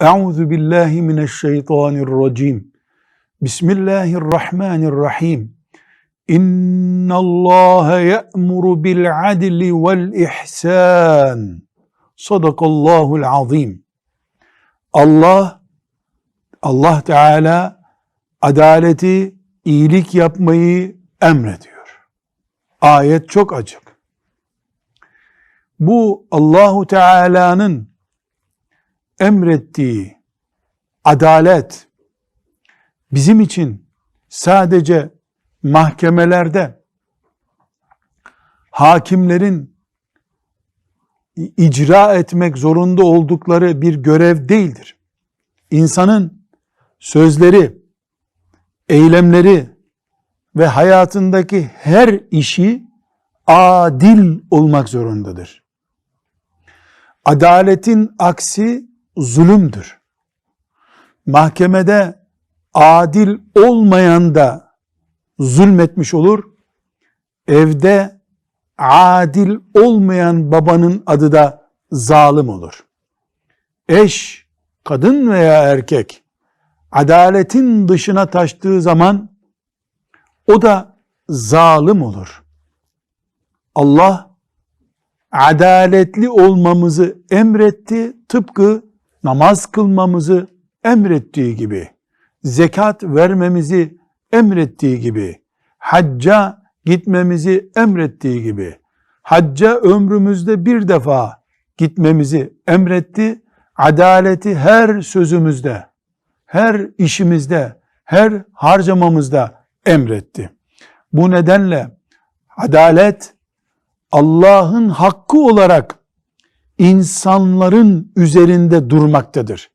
Euzu billahi mineşşeytanirracim. Bismillahirrahmanirrahim. İnna Allah ya'muru bil adli vel ihsan. Sadakallahul azim. Allah Allah Teala adaleti, iyilik yapmayı emrediyor. Ayet çok açık. Bu Allahu Teala'nın emrettiği adalet bizim için sadece mahkemelerde hakimlerin icra etmek zorunda oldukları bir görev değildir. İnsanın sözleri, eylemleri ve hayatındaki her işi adil olmak zorundadır. Adaletin aksi zulümdür. Mahkemede adil olmayan da zulmetmiş olur. Evde adil olmayan babanın adı da zalim olur. Eş, kadın veya erkek adaletin dışına taştığı zaman o da zalim olur. Allah adaletli olmamızı emretti tıpkı namaz kılmamızı emrettiği gibi, zekat vermemizi emrettiği gibi, hacca gitmemizi emrettiği gibi, hacca ömrümüzde bir defa gitmemizi emretti, adaleti her sözümüzde, her işimizde, her harcamamızda emretti. Bu nedenle adalet Allah'ın hakkı olarak insanların üzerinde durmaktadır.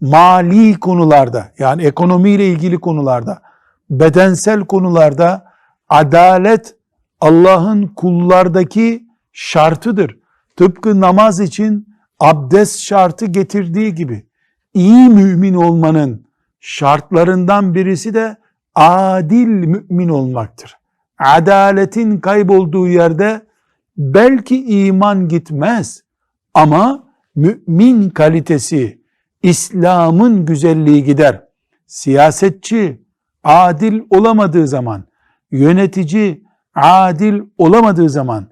Mali konularda yani ekonomiyle ilgili konularda, bedensel konularda adalet Allah'ın kullardaki şartıdır. Tıpkı namaz için abdest şartı getirdiği gibi iyi mümin olmanın şartlarından birisi de adil mümin olmaktır. Adaletin kaybolduğu yerde belki iman gitmez ama mümin kalitesi, İslam'ın güzelliği gider. Siyasetçi adil olamadığı zaman, yönetici adil olamadığı zaman,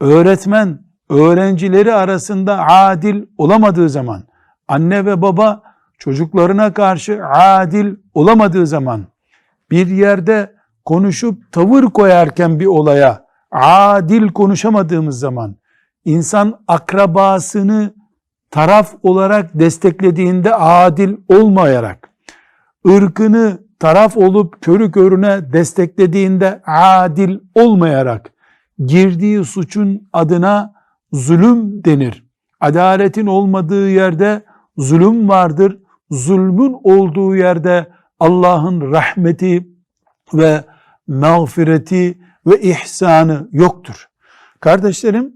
öğretmen öğrencileri arasında adil olamadığı zaman, anne ve baba çocuklarına karşı adil olamadığı zaman, bir yerde konuşup tavır koyarken bir olaya adil konuşamadığımız zaman, insan akrabasını taraf olarak desteklediğinde adil olmayarak, ırkını taraf olup körü körüne desteklediğinde adil olmayarak, girdiği suçun adına zulüm denir. Adaletin olmadığı yerde zulüm vardır. Zulmün olduğu yerde Allah'ın rahmeti ve mağfireti ve ihsanı yoktur. Kardeşlerim,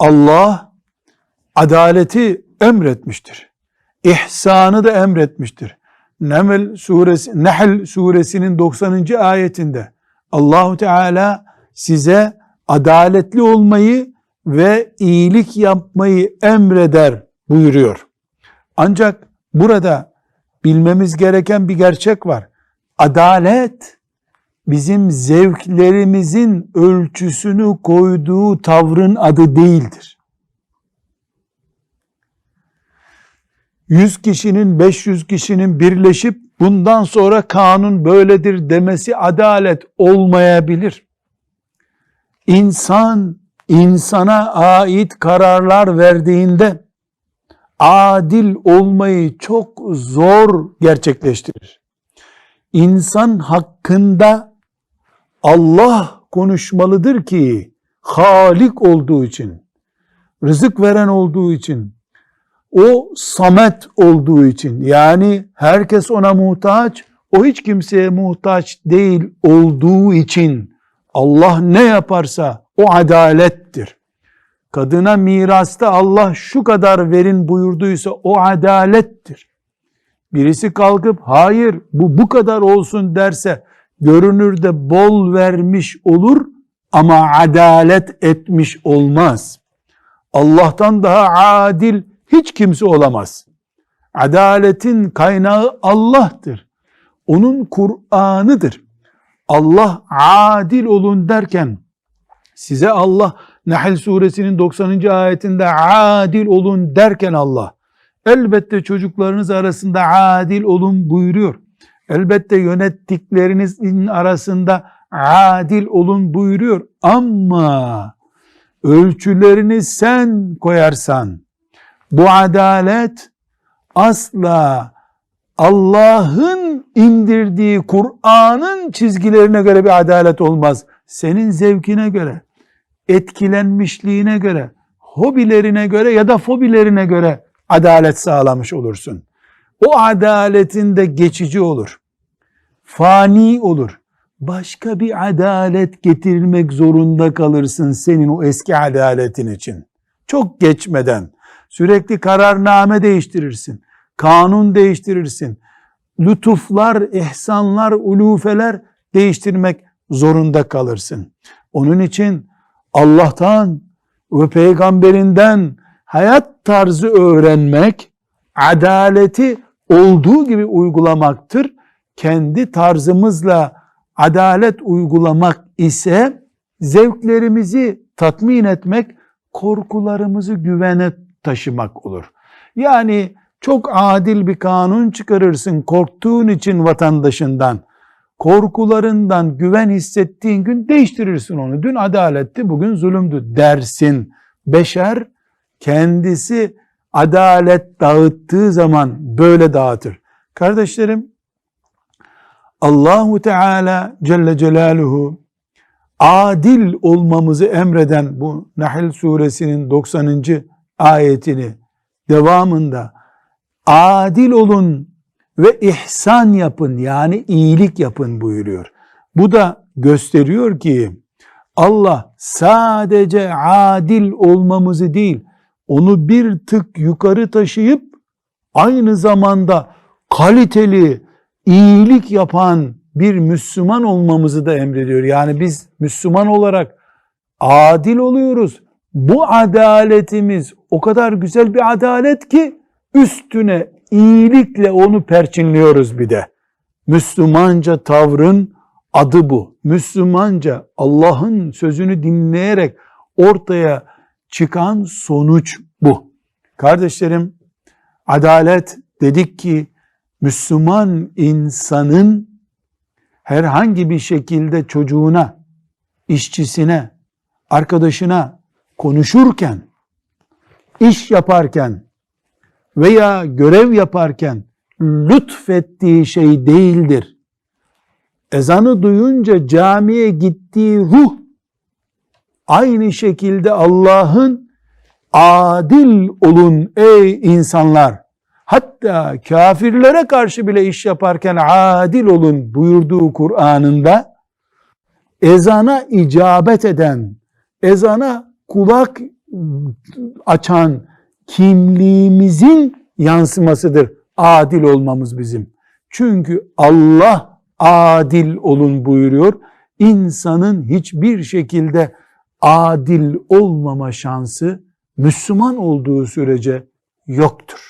Allah adaleti emretmiştir. İhsanı da emretmiştir. Neml suresi Nehl suresinin 90. ayetinde Allahu Teala size adaletli olmayı ve iyilik yapmayı emreder buyuruyor. Ancak burada bilmemiz gereken bir gerçek var. Adalet bizim zevklerimizin ölçüsünü koyduğu tavrın adı değildir. 100 kişinin 500 kişinin birleşip bundan sonra kanun böyledir demesi adalet olmayabilir. İnsan insana ait kararlar verdiğinde adil olmayı çok zor gerçekleştirir. İnsan hakkında Allah konuşmalıdır ki Halik olduğu için, rızık veren olduğu için, o samet olduğu için yani herkes ona muhtaç, o hiç kimseye muhtaç değil olduğu için Allah ne yaparsa o adalettir. Kadına mirasta Allah şu kadar verin buyurduysa o adalettir. Birisi kalkıp hayır bu bu kadar olsun derse görünürde bol vermiş olur ama adalet etmiş olmaz. Allah'tan daha adil hiç kimse olamaz. Adaletin kaynağı Allah'tır. Onun Kur'an'ıdır. Allah adil olun derken size Allah Nahl suresinin 90. ayetinde adil olun derken Allah elbette çocuklarınız arasında adil olun buyuruyor. Elbette yönettiklerinizin arasında adil olun buyuruyor. Ama ölçülerini sen koyarsan bu adalet asla Allah'ın indirdiği Kur'an'ın çizgilerine göre bir adalet olmaz. Senin zevkine göre, etkilenmişliğine göre, hobilerine göre ya da fobilerine göre adalet sağlamış olursun. O adaletin de geçici olur. Fani olur. Başka bir adalet getirilmek zorunda kalırsın senin o eski adaletin için. Çok geçmeden sürekli kararname değiştirirsin. Kanun değiştirirsin. Lütuflar, ihsanlar, ulufeler değiştirmek zorunda kalırsın. Onun için Allah'tan ve peygamberinden hayat tarzı öğrenmek, adaleti olduğu gibi uygulamaktır. Kendi tarzımızla adalet uygulamak ise zevklerimizi tatmin etmek, korkularımızı güvene taşımak olur. Yani çok adil bir kanun çıkarırsın korktuğun için vatandaşından. Korkularından güven hissettiğin gün değiştirirsin onu. Dün adaletti, bugün zulümdü dersin. Beşer kendisi adalet dağıttığı zaman böyle dağıtır. Kardeşlerim, Allahu Teala Celle Celaluhu adil olmamızı emreden bu Nahl suresinin 90. ayetini devamında adil olun ve ihsan yapın yani iyilik yapın buyuruyor. Bu da gösteriyor ki Allah sadece adil olmamızı değil onu bir tık yukarı taşıyıp aynı zamanda kaliteli iyilik yapan bir Müslüman olmamızı da emrediyor. Yani biz Müslüman olarak adil oluyoruz. Bu adaletimiz o kadar güzel bir adalet ki üstüne iyilikle onu perçinliyoruz bir de. Müslümanca tavrın adı bu. Müslümanca Allah'ın sözünü dinleyerek ortaya çıkan sonuç bu. Kardeşlerim, adalet dedik ki Müslüman insanın herhangi bir şekilde çocuğuna, işçisine, arkadaşına konuşurken, iş yaparken veya görev yaparken lütfettiği şey değildir. Ezanı duyunca camiye gittiği ruh aynı şekilde Allah'ın adil olun ey insanlar hatta kafirlere karşı bile iş yaparken adil olun buyurduğu Kur'an'ında ezana icabet eden, ezana kulak açan kimliğimizin yansımasıdır adil olmamız bizim. Çünkü Allah adil olun buyuruyor. İnsanın hiçbir şekilde adil olmama şansı Müslüman olduğu sürece yoktur.